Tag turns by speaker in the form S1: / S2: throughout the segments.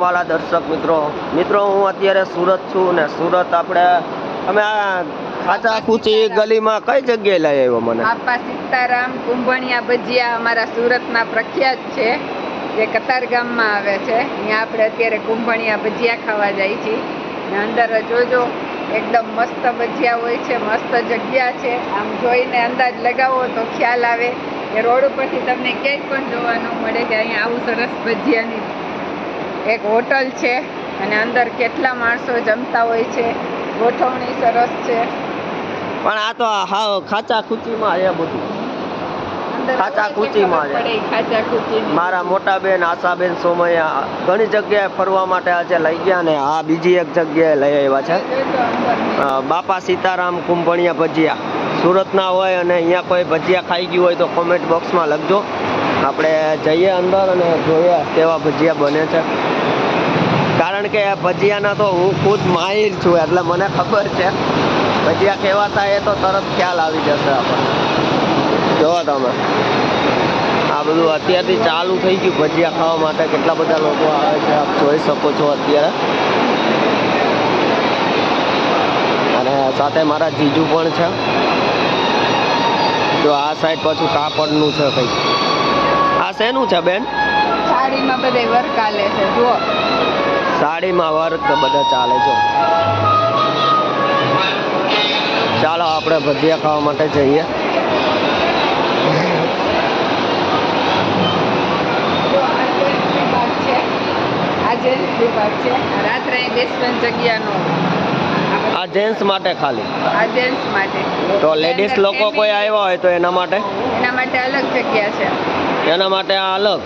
S1: વાલા દર્શક મિત્રો. મિત્રો, હું અત્યારે સુરત છું ને સુરત આપણે, અમે આ ખાચા કૂચી ગલીમાં કઈ જગ્યાએ લઈ આવ્યો મને?
S2: આપા સીતારામ, કુંભણિયા ભજીયા અમારા સુરતના પ્રખ્યાત છે. જે કતાર ગામમાં આવે છે. અહીંયા આપણે અત્યારે કુંભણિયા ભજીયા ખાવા જાય છીએ. ને અંદર જોજો, એકદમ મસ્ત ભજીયા હોય છે, મસ્ત જગ્યા છે. આમ જોઈને અંદાજ લગાવો તો ખ્યાલ આવે કે રોડ ઉપરથી તમને ક્યાંય પણ જોવા ન મળે કે અહીંયા આવું સરસ ભજીયાની એક હોટલ છે અને અંદર કેટલા માણસો જમતા હોય છે ગોઠવણી સરસ છે.
S1: પણ આ તો હાવ ખાચા ખૂચીમાં એ બધું. ખાચા
S2: ખબર
S1: કૂચીમાં છે.
S2: પડે ઈ ખાચા કૂચીની.
S1: મારા મોટા બેન આશાબેન સોમૈયા ઘણી જગ્યાએ ફરવા માટે આજે લઈ ગયા ને આ બીજી એક જગ્યાએ લઈ આવ્યા છે. બાપા સીતારામ કુંભણિયા ભજીયા. સુરતના હોય અને અહીંયા કોઈ ભજીયા ખાઈ ગયું હોય તો કોમેન્ટ બોક્સમાં લખજો. આપણે જઈએ અંદર અને જોઈએ કેવા ભજીયા બને છે. કારણ કે ભજીયાના તો હું ખુદ માહિર છું, એટલે મને ખબર છે. ભજીયા કેવા થાય એ તો તરત ખ્યાલ આવી જશે આપણને. જોવો તમે. આ બધું અત્યારથી ચાલુ થઈ ગયું ભજીયા ખાવા માટે. કેટલા બધા લોકો આવે છે, આપ જોઈ શકો છો અત્યારે. અને સાથે મારા જીજુ પણ છે. જો આ સાઈડ પાછું કાપડનું છે કંઈક. શેનું છે બેન?
S2: સાડીમાં બધે વર્ક ચાલે છે જુઓ.
S1: સાડીમાં વર્ક બધા ચાલે છે ચાલો આપણે ભજીયા ખાવા માટે જઈએ.
S2: જો આ જેન્ટ્સ છે. રાત્રે બેસવાની જગ્યા
S1: આ જેન્ટ્સ માટે ખાલી?
S2: આ જેન્ટ્સ માટે.
S1: તો લેડીઝ લોકો કોઈ આવ્યા હોય તો એના માટે?
S2: એના માટે અલગ જગ્યા છે.
S1: એના માટે આ અલગ.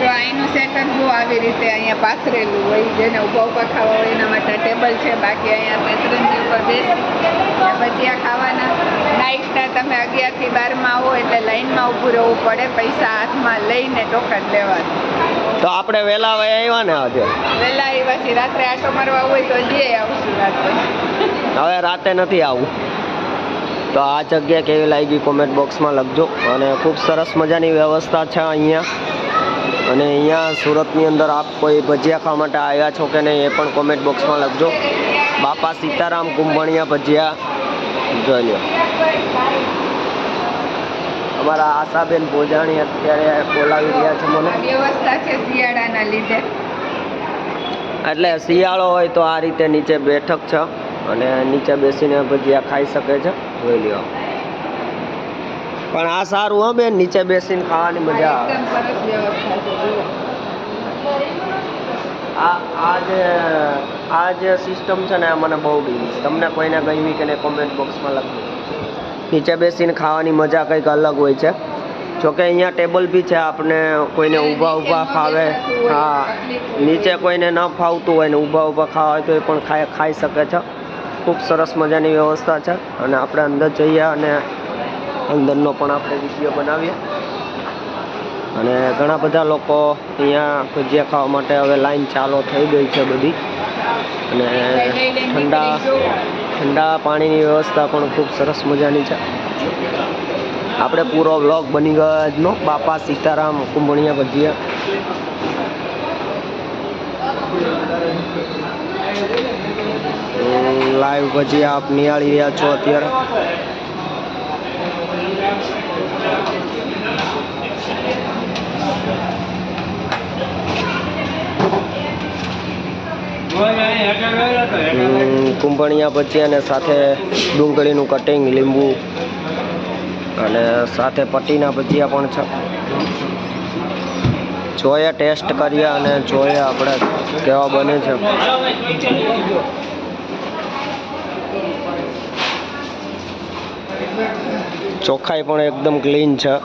S2: જો અહીંનું સેટઅપ જો આવી રીતે અહીંયા પાથરેલું હોય જેને ઊભા ઊભા ખાવા હોય એના માટે ટેબલ છે. બાકી અહીંયા શેતરંજી ઉપર બેસી પછી આ ખાવાના. નાઇટના તમે અગિયારથી બારમાં આવો એટલે લાઇનમાં ઊભું રહેવું પડે. પૈસા હાથમાં લઈને ટોકન લેવાનું.
S1: તો આપણે વહેલા વયા આવ્યા ને આજે?
S2: વહેલા આવ્યા છીએ. રાત્રે આટો મારવા હોય તો જઈએ આવશું રાત્રે.
S1: હવે રાતે નથી આવું. તો આ જગ્યા કેવી લાગી કોમેન્ટ બોક્સમાં લખજો. અને ખૂબ સરસ મજાની વ્યવસ્થા છે અહીંયા. અને અહીંયા સુરતની અંદર આપ કોઈ ભજીયા ખાવા માટે આવ્યા છો કે નહીં એ પણ કોમેન્ટ બોક્સમાં લખજો. બાપા સીતારામ કુંભણિયા ભજીયા. જોઈ લો અમારા આશાબેન ભોજાણી અત્યારે બોલાવી રહ્યા છે મને.
S2: વ્યવસ્થા છે શિયાળાના લીધે.
S1: એટલે શિયાળો હોય તો આ રીતે નીચે બેઠક છે. અને નીચે બેસીને ભજીયા ખાઈ શકે છે. જોઈ લ્યો. પણ આ સારું હા બેન નીચે બેસીને ખાવાની મજા આવે. આ જે આ જે સિસ્ટમ છે ને આ મને બહુ ગમી. તમને કોઈને ગમી કે નહીં કોમેન્ટ બોક્સમાં લખજો. નીચે બેસીને ખાવાની મજા કંઈક અલગ હોય છે. જોકે અહીંયા ટેબલ બી છે આપણે કોઈને ઊભા ઊભા ફાવે. હા. નીચે કોઈને ન ફાવતું હોય ને ઊભા ઊભા ખાવા હોય તો એ પણ ખાઈ ખાઈ શકે છે. ખૂબ સરસ મજાની વ્યવસ્થા છે. અને આપણે અંદર જઈએ અને અંદરનો પણ આપણે વીડિયો બનાવીએ. અને ઘણા બધા લોકો અહીંયા ભજીયા ખાવા માટે હવે લાઈન ચાલુ થઈ ગઈ છે બધી. અને ઠંડા ઠંડા પાણીની વ્યવસ્થા પણ ખૂબ સરસ મજાની છે. આપણે પૂરો વ્લોગ બની ગયો આજનો બાપા સીતારામ કુંભણિયા ભજીયા. લાઈવ પછી આપ નિહાળી રહ્યા છો અત્યારે. કુંભણિયા પછી અને સાથે ડુંગળીનું કટિંગ લીંબુ અને સાથે પટ્ટીના ભજીયા પણ છે. જોઈએ ટેસ્ટ કરીએ અને જોઈએ આપણે કેવા બને છે. ચોખ્ખાઈ પણ એકદમ ક્લીન છે.